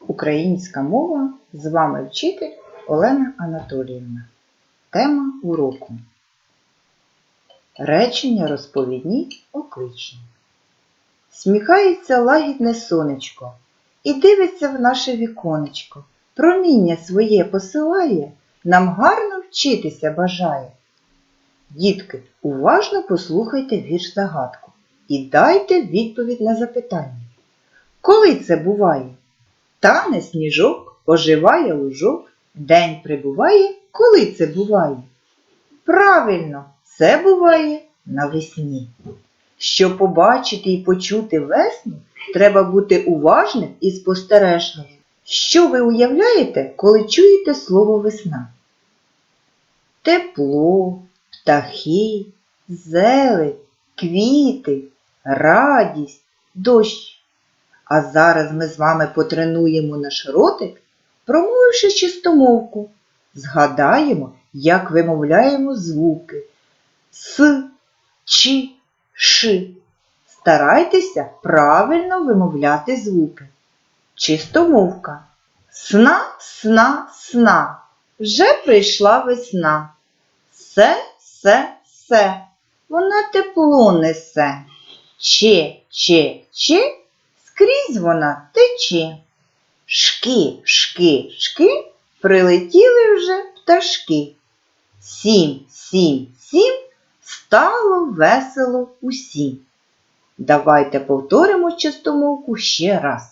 Українська мова. З вами вчитель Олена Анатоліївна. Тема уроку. Речення розповідні окличні. Сміхається лагідне сонечко і дивиться в наше віконечко. Проміння своє посилає, нам гарно вчитися бажає. Дітки, уважно послухайте вірш загадку і дайте відповідь на запитання. Коли це буває? Тане сніжок, оживає лужок, день прибуває, коли це буває? Правильно, це буває навесні. Щоб побачити і почути весну, треба бути уважним і спостережливим. Що ви уявляєте, коли чуєте слово весна? Тепло, птахи, зелень, квіти, радість, дощ. А зараз ми з вами потренуємо наш ротик, промовивши чистомовку. Згадаємо, як вимовляємо звуки С, Ч, Ш. Старайтеся правильно вимовляти звуки. Чистомовка. Сна, сна, сна. Вже прийшла весна. Се, се, се. Вона тепло несе. Че, че, че. Скрізь вона тече. Шки, шки, шки, прилетіли вже пташки. Сім, сім, сім, стало весело усім. Давайте повторимо частомовку ще раз.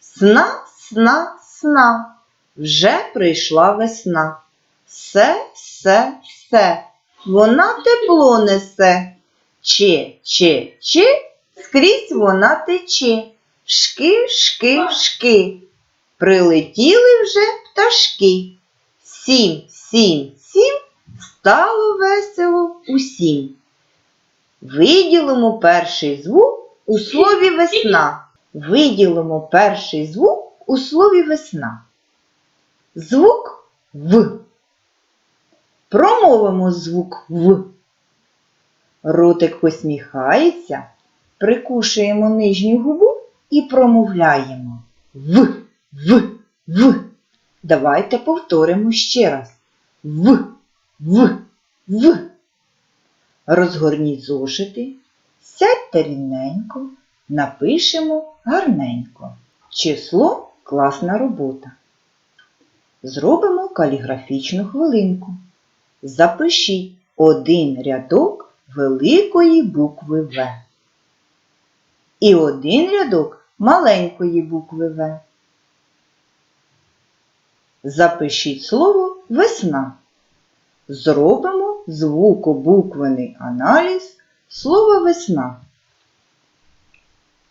Сна, сна, сна, вже прийшла весна. Се, се, се, вона тепло несе. Че, че, че, скрізь вона тече. Шки, шки, шки. Прилетіли вже пташки. Сім, сім, сім, стало весело усім. Виділимо перший звук у слові весна. Виділимо перший звук у слові весна. Звук В. Промовимо звук В. Ротик посміхається, прикушуємо нижню губу і промовляємо В, В, В. Давайте повторимо ще раз. В, В, В. Розгорніть зошити, сядьте рівненько, напишемо гарненько. Число класна робота. Зробимо каліграфічну хвилинку. Запишіть один рядок великої букви В. І один рядок маленької букви В. Запишіть слово весна. Зробимо звукобуквений аналіз слова весна.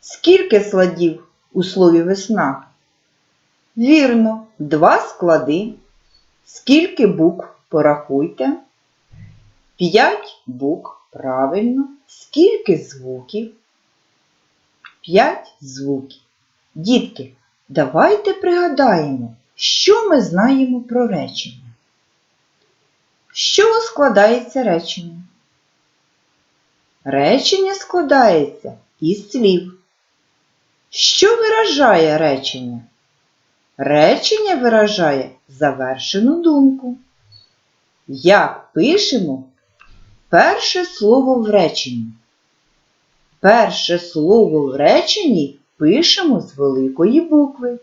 Скільки складів у слові весна? Вірно, два склади. Скільки букв порахуйте? П'ять букв, правильно. Скільки звуків? П'ять звуків. Дітки, давайте пригадаємо, що ми знаємо про речення. З чого складається речення? Речення складається із слів. Що виражає речення? Речення виражає завершену думку. Як пишемо перше слово в реченні? Перше слово в реченні пишемо з великої букви.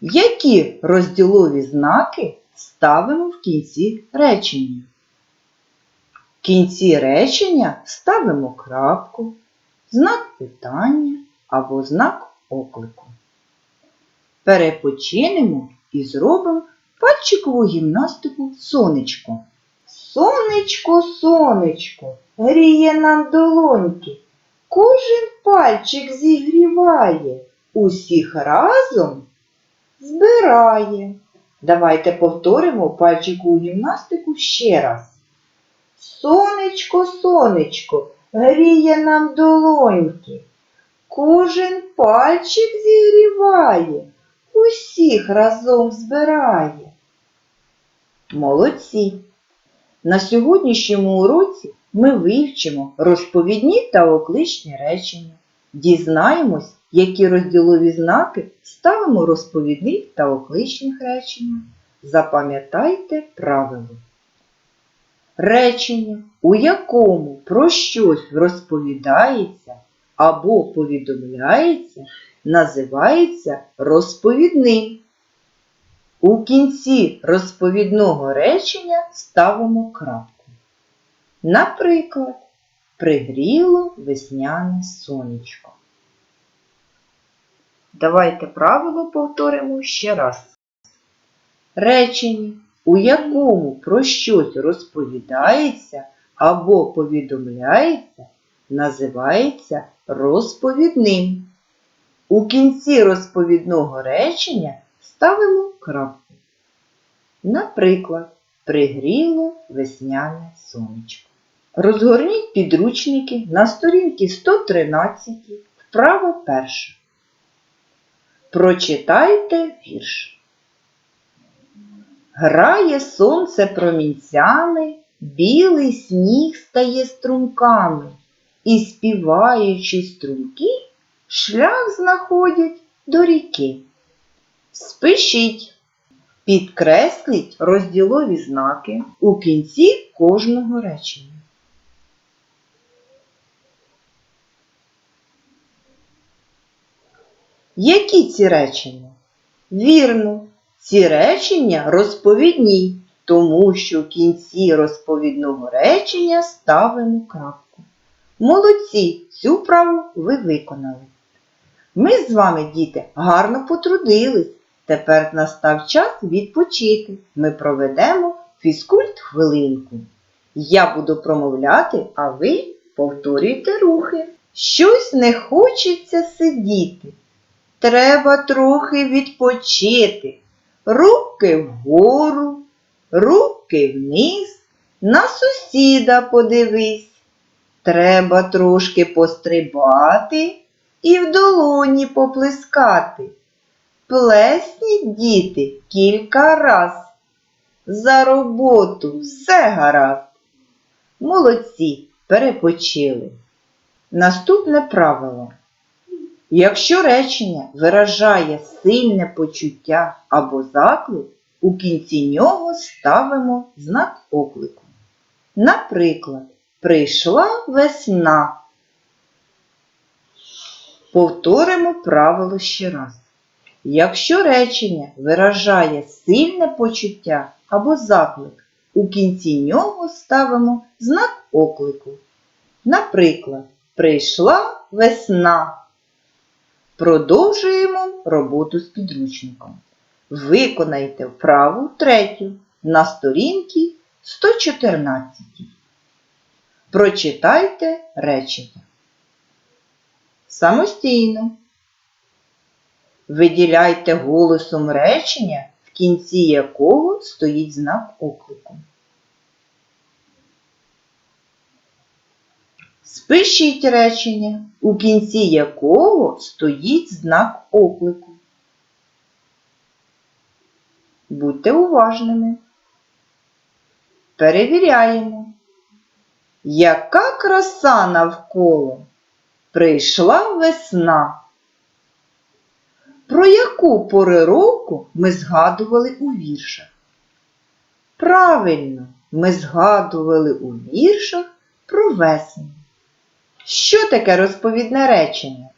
Які розділові знаки ставимо в кінці речення? В кінці речення ставимо крапку, знак питання або знак оклику. Перепочинемо і зробимо пальчикову гімнастику сонечко. Сонечко, сонечко, гріє нам долоньки. Кожен пальчик зігріває, усіх разом збирає. Давайте повторимо пальчикову гімнастику ще раз. Сонечко, сонечко, гріє нам долоньки. Кожен пальчик зігріває, усіх разом збирає. Молодці! На сьогоднішньому уроці ми вивчимо розповідні та окличні речення, дізнаємось, які розділові знаки ставимо розповідних та окличних реченнях. Запам'ятайте правило. Речення, у якому про щось розповідається або повідомляється, називається розповідним. У кінці розповідного речення ставимо крапку. Наприклад, пригріло весняне сонечко. Давайте правило повторимо ще раз. Речення, у якому про щось розповідається або повідомляється, називається розповідним. У кінці розповідного речення ставимо крапку. Наприклад, пригріло весняне сонечко. Розгорніть підручники на сторінці 113, вправо перше. Прочитайте вірш. Грає сонце промінцями, білий сніг стає струмками, і співаючи струмки, шлях знаходять до ріки. Спишіть, підкресліть розділові знаки у кінці кожного речення. Які ці речення? Вірно, ці речення розповідні, тому що в кінці розповідного речення ставимо крапку. Молодці, цю праву ви виконали. Ми з вами, діти, гарно потрудились. Тепер настав час відпочити. Ми проведемо фізкульт хвилинку. Я буду промовляти, а ви повторюйте рухи. Щось не хочеться сидіти. Треба трохи відпочити. Руки вгору, руки вниз, на сусіда подивись. Треба трошки пострибати і в долоні поплескати. Плесніть, діти, кілька раз. За роботу все гаразд. Молодці, перепочили. Наступне правило. Якщо речення виражає сильне почуття або заклик, у кінці нього ставимо знак оклику. Наприклад, прийшла весна. Повторимо правило ще раз. Якщо речення виражає сильне почуття або заклик, у кінці нього ставимо знак оклику. Наприклад, прийшла весна. Продовжуємо роботу з підручником. Виконайте вправу третю на сторінці 114. Прочитайте речення. Самостійно. Виділяйте голосом речення, в кінці якого стоїть знак оклику. Спишіть речення, у кінці якого стоїть знак оклику. Будьте уважними. Перевіряємо. Яка краса навколо? Прийшла весна. Про яку пори року ми згадували у віршах? Правильно, ми згадували у віршах про весну. Що таке розповідне речення?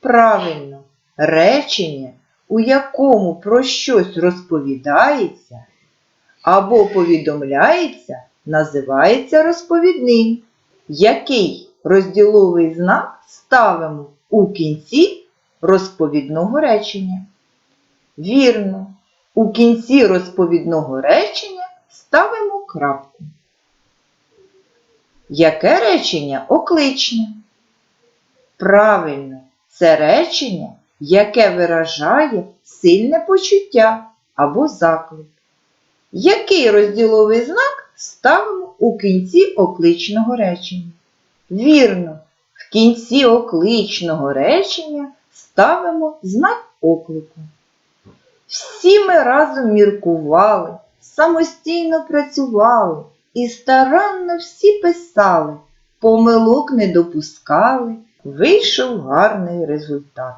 Правильно, речення, у якому про щось розповідається або повідомляється, називається розповідним. Який розділовий знак ставимо у кінці розповідного речення? Вірно, у кінці розповідного речення ставимо крапку. Яке речення окличне? Правильно, це речення, яке виражає сильне почуття або заклик. Який розділовий знак ставимо у кінці окличного речення? Вірно, в кінці окличного речення ставимо знак оклику. Всі ми разом міркували, самостійно працювали і старанно всі писали, помилок не допускали, Вийшов гарний результат.